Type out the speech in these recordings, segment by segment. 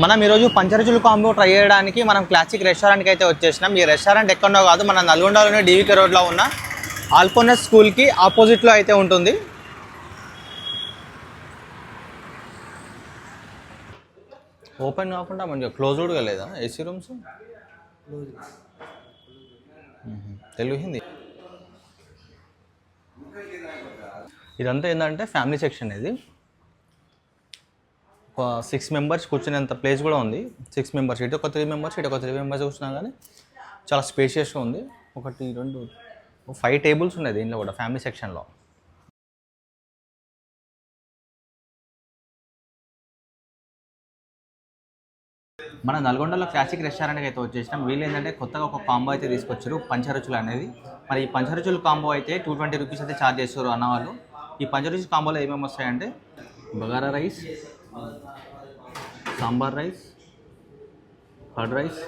మనం ఈరోజు Pancharuchulu combo try చేయడానికి మనం క్లాసిక్ రెస్టారెంట్కి అయితే వచ్చేసినాం. ఈ రెస్టారెంట్ ఎక్కడో కాదు మన నల్గొండలోనే డీవీకే రోడ్లో ఉన్న ఆల్పోనస్ స్కూల్కి ఆపోజిట్లో అయితే ఉంటుంది. ఓపెన్ కాకుండా మంచిగా క్లోజ్డ్గా లేదా ఏసీ రూమ్స్ తెలుగు హిందీ. ఇదంతా ఏంటంటే ఫ్యామిలీ సెక్షన్ ఇది. ఒక సిక్స్ మెంబర్స్ కూర్చునేంత ప్లేస్ కూడా ఉంది. సిక్స్ మెంబర్స్ ఇటు ఒక త్రీ మెంబర్స్ ఇటు ఒక త్రీ మెంబర్స్ కూర్చున్నా కానీ చాలా స్పేషియస్గా ఉంది. ఒకటి రెండు ఫైవ్ టేబుల్స్ ఉన్నాయి దీనిలో కూడా ఫ్యామిలీ సెక్షన్లో మన నల్గొండలో క్లాసిక్ రెస్టారెంట్కి అయితే వచ్చేసినాం. వీళ్ళు ఏంటంటే కొత్తగా ఒక కాంబో అయితే తీసుకొచ్చారు పంచరుచులు అనేది. మరి ఈ పంచరుచులు కాంబో అయితే టూ ట్వంటీ రూపీస్ అయితే ఛార్జ్ చేస్తారు అన్న వాళ్ళు ఈ పంచరుచులు కాంబోలో ఏమేమి వస్తాయంటే bagara rice sambar rice curd rice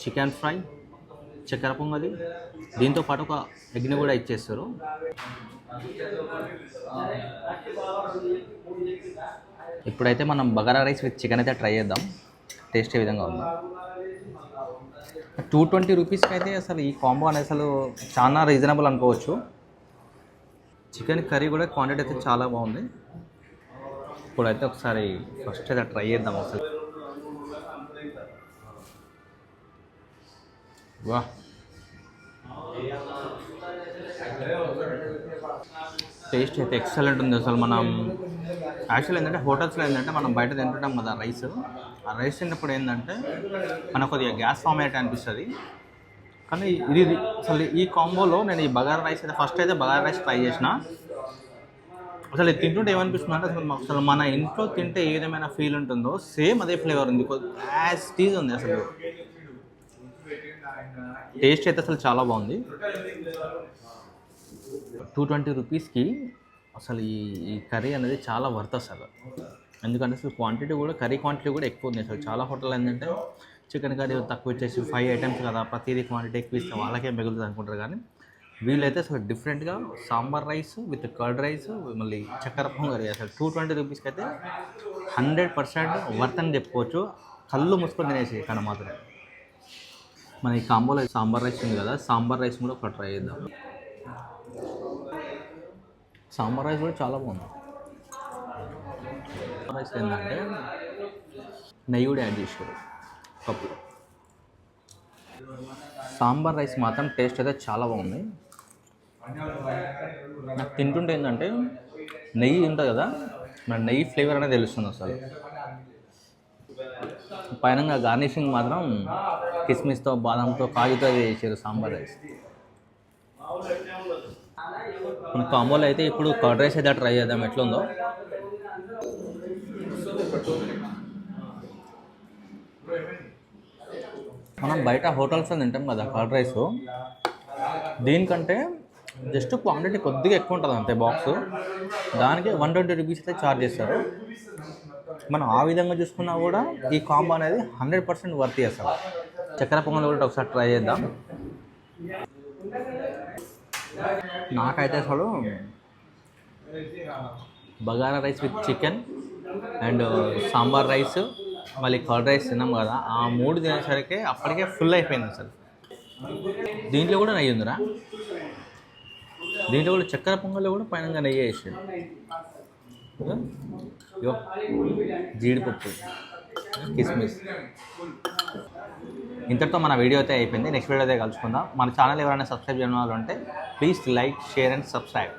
chicken fry చక్కెర పొంగలి. దీంతో పాటు ఒక ఎగ్ని కూడా ఇచ్చేస్తారు. ఇప్పుడైతే మనం బగారా రైస్ విత్ చికెన్ అయితే ట్రై చేద్దాం. టేస్ట్ ఏ విధంగా ఉంది. టూ ట్వంటీ రూపీస్కి అయితే అసలు ఈ కాంబో అనేది అసలు చాలా రీజనబుల్ అనుకోవచ్చు. చికెన్ కర్రీ కూడా క్వాంటిటీ అయితే చాలా బాగుంది. ఇప్పుడైతే ఒకసారి ఫస్ట్ అయితే ట్రై చేద్దాం అసలు వా. టేస్ట్ అయితే ఎక్సలెంట్ ఉంది అసలు మనం యాక్చువల్ ఏంటంటే హోటల్స్లో ఏంటంటే మనం బయట తింటుంటాం కదా రైస్. ఆ రైస్ తిన్నప్పుడు ఏంటంటే మనకు కొద్దిగా గ్యాస్ ఫామ్ అయ్యేట అనిపిస్తుంది. కానీ ఇది ఇది అసలు ఈ కాంబోలో నేను ఈ బగారా రైస్ అయితే ఫస్ట్ అయితే బగారా రైస్ ట్రై చేసిన. అసలు తింటుంటే ఏమనిపిస్తుంది అంటే అసలు మాకు అసలు మన ఇంట్లో తింటే ఏ విధమైన ఫీల్ ఉంటుందో సేమ్ అదే ఫ్లేవర్ ఉంది. యాజ్ టీజ్ ఉంది అసలు. టేస్ట్ అయితే అసలు చాలా బాగుంది. టూ ట్వంటీ రూపీస్కి అసలు ఈ ఈ కర్రీ అనేది చాలా వర్త్ అసలు. ఎందుకంటే అసలు క్వాంటిటీ కూడా కర్రీ క్వాంటిటీ కూడా ఎక్కువ ఉంది అసలు. చాలా హోటల్ ఏంటంటే చికెన్ కర్రీ తక్కువ ఇచ్చేసి ఫైవ్ ఐటమ్స్ కదా ప్రతిదీ క్వాంటిటీ ఎక్కువ ఇస్తే వాళ్ళకే మిగులుతుంది అనుకుంటారు కానీ వీళ్ళైతే అసలు డిఫరెంట్గా sambar rice with curd rice మళ్ళీ చక్కెర పొంగల్ అసలు టూ ట్వంటీ రూపీస్కి అయితే హండ్రెడ్ పర్సెంట్ వర్త్ అని చెప్పుకోవచ్చు. కళ్ళు మూసుకొని తినేసి ఇక్కడ మాత్రం. మన ఈ కాంబోలో సాంబార్ రైస్ ఉంది కదా సాంబార్ రైస్ కూడా ఒక ట్రై చేద్దాం. సాంబార్ రైస్ కూడా చాలా బాగుంది. సాంబార్ రైస్ ఏంటంటే నెయ్యి కూడా యాడ్ చేసారు కప్పు సాంబార్ రైస్ మాత్రం టేస్ట్ అయితే చాలా బాగుంది. నాకు తింటుంటే ఏంటంటే నెయ్యి ఉంటుంది కదా మన నెయ్యి ఫ్లేవర్ అనేది తెలుస్తుంది అసలు. పైన గార్నిషింగ్ మాత్రం కిస్మిస్తో బాదంతో కాజుతో చేసారు సాంబార్ రైస్. మన కాంబోలో అయితే ఇప్పుడు కర్డ్ రైస్ అయితే ట్రై చేద్దాం ఎట్లుందో. మనం బయట హోటల్స్లో తింటాం కదా కర్డ్ రైస్. దీనికంటే జస్ట్ క్వాంటిటీ కొద్దిగా ఎక్కువ ఉంటుంది అంతే బాక్స్. దానికి వన్ ట్వంటీ రూపీస్ అయితే ఛార్జ్ చేస్తారు. మనం ఆ విధంగా చూసుకున్నా కూడా ఈ కాంబో అనేది హండ్రెడ్ పర్సెంట్ వర్త్ చేస్తారు. చక్కెర పొంగల్ కూడా ఒకసారి ట్రై చేద్దాం. నాకైతే అసలు bagara rice with chicken and sambar rice మళ్ళీ కర్డ్ రైస్ తిన్నాం కదా. ఆ మూడు తినేసరికి అప్పటికే ఫుల్ అయిపోయింది అసలు. దీంట్లో కూడా నెయ్యి ఉందిరా? దీంట్లో కూడా చక్కెర పొంగల్లో కూడా పైన నెయ్యి వేసాడు. యో జీడిపప్పు కిస్మిస్. ఇంతటితో మన వీడియో అయితే అయిపోయింది. నెక్స్ట్ వీడియో అయితే కలుసుకుందాం. మన ఛానల్ ఎవరైనా సబ్స్క్రైబ్ చేయడం వాళ్ళు ఉంటే please like share and subscribe.